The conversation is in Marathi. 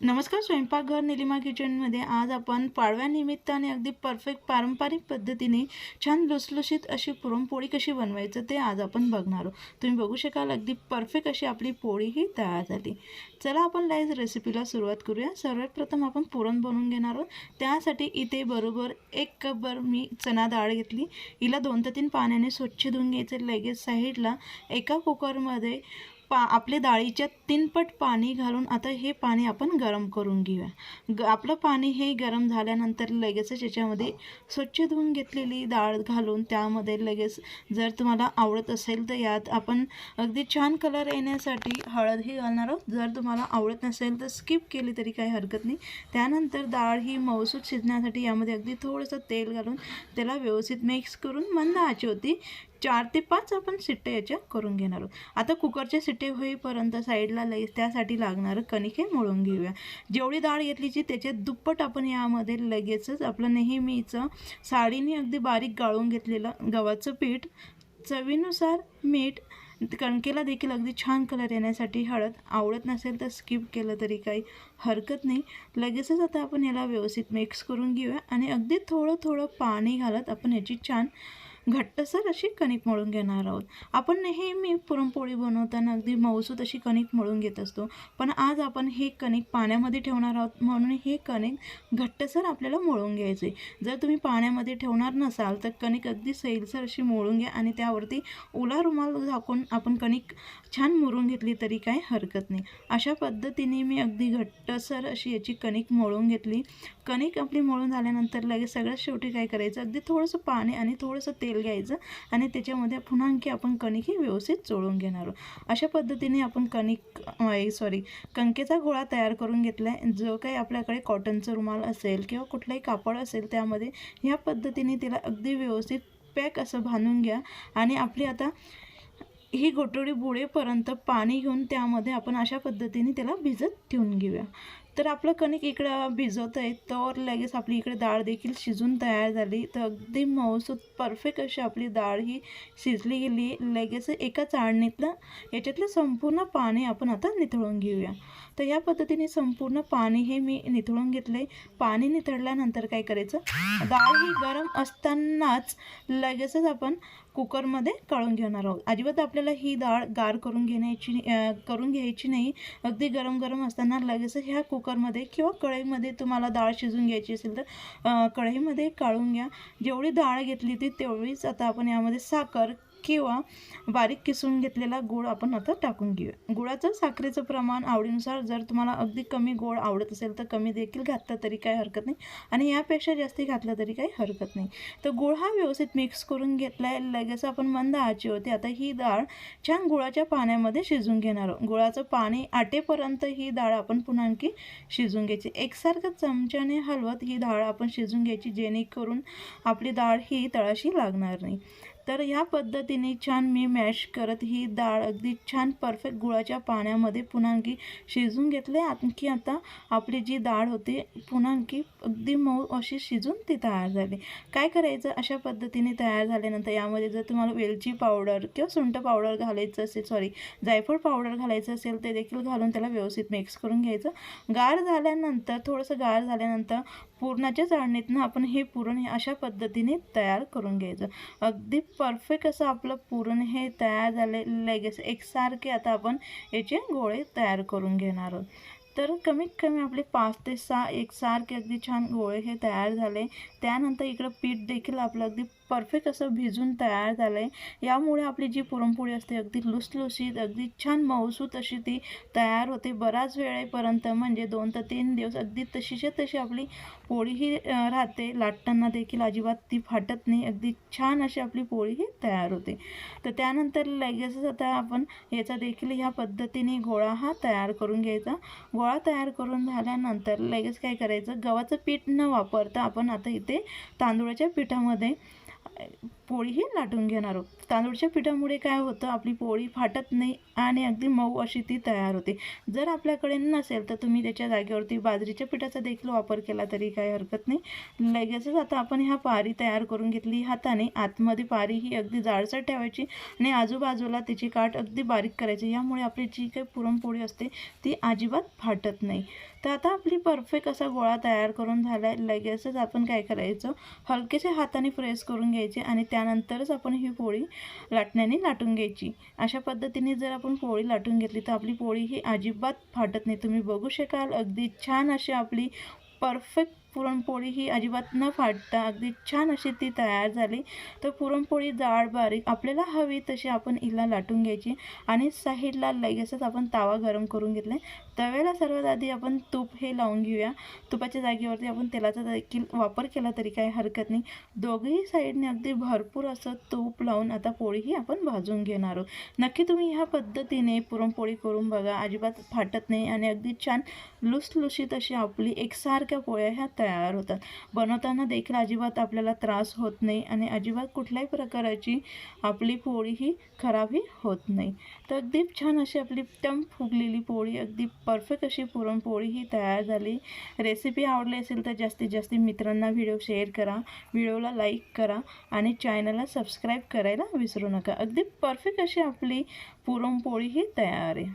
नमस्कार स्वयंपाकघर निलिमा किचनमध्ये आज आपण पाडव्यानिमित्ताने अगदी परफेक्ट पारंपरिक पद्धतीने छान लुसलुशीत अशी पुरणपोळी कशी बनवायचं ते आज आपण बघणार आहोत. तुम्ही बघू शकाल अगदी परफेक्ट अशी आपली पोळी ही तयार झाली. चला आपण लाईज रेसिपीला सुरुवात करूया. सर्वात प्रथम आपण पुरण बनवून घेणार आहोत. त्यासाठी इथे बरोबर एक कपभर मी चणा डाळ घेतली. हिला दोन ते तीन पाण्याने स्वच्छ धुवून घ्यायचं. लगेच साईडला एका कुकरमध्ये पा आपले डाळीच्या तीनपट पाणी घालून आता हे पाणी आपण गरम करून घेऊया. ग आपलं पाणी हे गरम झाल्यानंतर लगेचच याच्यामध्ये स्वच्छ धुवून घेतलेली डाळ घालून त्यामध्ये लगेच जर तुम्हाला आवडत असेल तर यात आपण अगदी छान कलर येण्यासाठी हळदही घालणार आहोत. जर तुम्हाला आवडत नसेल तर स्किप केली तरी काही हरकत नाही. त्यानंतर डाळ ही मौसूद शिजण्यासाठी यामध्ये अगदी थोडंसं तेल घालून त्याला व्यवस्थित मिक्स करून मंद आची होती चार ते पाच आपण सिट्टे याच्या करून घेणार आहोत. आता कुकरच्या सिट्टे होईपर्यंत साईडला लई त्यासाठी लागणारं कणिक हे मळून घेऊया. जेवढी डाळ घेतलीची त्याच्यात दुप्पट आपण यामध्ये लगेचच आपलं नेहमीचं साडीने अगदी बारीक गाळून घेतलेलं गव्हाचं पीठ चवीनुसार मीठ कणकेला देखील अगदी छान कलर येण्यासाठी हळद. आवडत नसेल तर स्किप केलं तरी काही हरकत नाही. लगेचच आता आपण याला व्यवस्थित मिक्स करून घेऊया आणि अगदी थोडं थोडं पाणी घालत आपण याची छान घट्टसर अशी कणिक मळून घेणार आहोत. आपण नेहमी पुरणपोळी बनवताना अगदी मऊसूत अशी कणिक मळून घेत असतो. पण आज आपण हे कणिक पाण्यामध्ये ठेवणार आहोत म्हणून हे कणिक घट्टसर आपल्याला मळून घ्यायचे. जर तुम्ही पाण्यामध्ये ठेवणार नसाल तर कणिक अगदी सैलसर अशी मळून घ्या आणि त्यावरती ओला रुमाल झाकून आपण कणिक छान मुरून घेतली तरी काय हरकत नाही. अशा पद्धतीने मी अगदी घट्टसर अशी याची कणिक मळून घेतली. कणिक आपली मळून झाल्यानंतर लगेच सगळ्यात शेवटी काय करायचं? अगदी थोडंसं पाणी आणि थोडंसं तेल घ्यायचं आणि त्याच्यामध्ये पुन्हा आणखी आपण कणिक ही व्यवस्थित चोळून घेणार आहोत. अशा पद्धतीने आपण कणिक सॉरी कणकेचा गोळा तयार करून घेतला आहे जो काही आपल्याकडे कॉटनचं रुमाल असेल किंवा कुठलाही कापड असेल त्यामध्ये ह्या पद्धतीने तिला अगदी व्यवस्थित पॅक असं बांधून घ्या आणि आपली आता ही गोटोडी बुडेपर्यंत पाणी घेऊन त्यामध्ये आपण अशा पद्धतीने त्याला भिजत ठेवून घेऊया. तर आपलं कणिक इकडं भिजवत आहे तर लगेच आपली इकडे डाळ देखील शिजून तयार झाली. तर अगदी मऊसूत परफेक्ट अशी आपली डाळ ही शिजली गेली. लगेच एका चाळणीतलं याच्यातलं संपूर्ण पाणी आपण आता निथळून घेऊया. तर या पद्धतीने संपूर्ण पाणी हे मी निथळून घेतलं आहे पाणी निथळल्यानंतर काय करायचं? डाळ ही गरम असतानाच लगेचच आपण कुकरमध्ये काढून घेणार आहोत. अजिबात आपल्याला ही डाळ गार करून घेण्याची करून घ्यायची नाही. अगदी गरम गरम असताना लगेच ह्या कुकरमध्ये किंवा कढईमध्ये तुम्हाला डाळ शिजून घ्यायची असेल तर कढईमध्ये काढून घ्या. जेवढी डाळ घेतली ती तेवढीच आता आपण यामध्ये साखर किंवा बारीक किसून घेतलेला गूळ आपण आता टाकून घेऊया. गुळाचं साखरेचं प्रमाण आवडीनुसार जर तुम्हाला अगदी कमी गोड आवडत असेल तर कमी देखील घातलं तरी काही हरकत नाही आणि यापेक्षा जास्ती घातलं तरी काही हरकत नाही. तर गुळ हा व्यवस्थित मिक्स करून घेतला आहे लगेच आपण मंद आची होते आता ही डाळ छान गुळाच्या पाण्यामध्ये शिजून घेणार आहोत. गुळाचं पाणी आटेपर्यंत ही डाळ आपण पुन्हा आणखी शिजून घ्यायची. एकसारखं चमच्याने हलवत ही डाळ आपण शिजून घ्यायची जेणेकरून आपली डाळ ही तळाशी लागणार नाही. तर ह्या पद्धतीने छान मी मॅश करत ही डाळ अगदी छान परफेक्ट गुळाच्या पाण्यामध्ये पुन्हा आणखी शिजून घेतले. आणखी आता आपली जी डाळ होती पुन्हा आणखी अगदी मऊ अशी शिजून ती तयार झाली. काय करायचं? अशा पद्धतीने तयार झाल्यानंतर यामध्ये जर तुम्हाला वेलची पावडर किंवा सुंठ पावडर घालायचं असेल सॉरी जायफळ पावडर घालायचं असेल ते देखील घालून त्याला व्यवस्थित मिक्स करून घ्यायचं. गार झाल्यानंतर थोडंसं गार झाल्यानंतर पुरणाच्या चाळणीतनं आपण हे पुरण हे अशा पद्धतीने तयार करून घ्यायचं. अगदी परफेक्ट असं आपलं पुरण हे तयार झाले लगेच एकसारखे आता आपण याचे गोळे तयार करून घेणार आहोत. तर कमीत कमी आपले पाच ते सहा एकसारखे अगदी छान गोळे हे तयार झाले. त्यानंतर इकडं पीठ देखील आपलं अगदी परफेक्ट असं भिजून तयार झालं आहे यामुळे आपली जी पुरणपोळी असते अगदी लुसलुसीत अगदी छान मऊसूत अशी ती तयार होते बराच वेळेपर्यंत. म्हणजे दोन ते तीन दिवस अगदी तशीच्या तशी आपली पोळी ही राहते. लाटताना देखील अजिबात ती फाटत नाही. अगदी छान अशी आपली पोळी ही तयार होते. तर त्यानंतर लगेचच आता आपण याचा देखील ह्या पद्धतीने गोळा हा तयार करून घ्यायचा. गोळा तयार करून झाल्यानंतर लगेच काय करायचं? गव्हाचं पीठ न वापरता आपण आता इथे तांदूळाच्या पिठामध्ये पोळीही लाटून घेणार आहोत. तांदूळच्या पिठामुळे काय होतं आपली पोळी फाटत नाही आणि अगदी मऊ अशी ती तयार होते. जर आपल्याकडे नसेल तर तुम्ही त्याच्या जागेवरती बाजरीच्या पिठाचा देखील वापर केला तरी काही हरकत नाही. लगेचच आता आपण ह्या पारी तयार करून घेतली. हाताने आतमध्ये पारी ही अगदी जाडसर ठेवायची आणि आजूबाजूला तिची काठ अगदी बारीक करायची. यामुळे आपली जी काही पुरणपोळी असते ती अजिबात फाटत नाही. तर आता आपली परफेक्ट असा गोळा तयार करून झाला आहे लगेचच आपण काय करायचं? हलकेसे हाताने प्रेस करून घ्यायचे आणि त्यानंतरच आपण ही पोळी लाटण्याने लाटून घ्यायची. अशा पद्धतीने जर आपण पोळी लाटून घेतली तर आपली पोळी ही अजिबात फाटत नाही. तुम्ही बघू शकाल अगदी छान अशी आपली परफेक्ट पुरणपोळी ही अजिबात न फाटता अगदी छान अशी ती तयार झाली. तर पुरणपोळी जाड बारीक आपल्याला हवी तशी आपण हिला लाटून घ्यायची आणि साईडला लगेचच आपण तावा गरम करून घेतला. तव्याला सर्वात आधी आपण तूप हे लावून घेऊया. तुपाच्या जागेवरती आपण तेलाचा देखील वापर केला तरी काही हरकत नाही. दोघंही साईडने अगदी भरपूर असं तूप लावून आता पोळीही आपण भाजून घेणार आहोत. नक्की तुम्ही ह्या पद्धतीने पुरणपोळी करून बघा. अजिबात फाटत नाही आणि अगदी छान लुसलुशीत अशी आपली एकसारख्या पोळ्या ह्या तयार होतात. बनवताना देखील अजिबात आपल्याला त्रास होत नाही आणि अजिबात कुठल्याही प्रकाराची आपली पोळी ही खराबही होत नाही. तर अगदी छान अशी आपली टम फुगलेली पोळी अगदी परफेक्ट अशी पुरणपोळी ही तयार झाली. रेसिपी आवडली असेल तर जास्तीत जास्त मित्रांना व्हिडिओ शेअर करा व्हिडिओला लाईक करा आणि चॅनलला सबस्क्राईब करायला विसरू नका. अगदी परफेक्ट अशी आपली पुरणपोळी ही तयार आहे.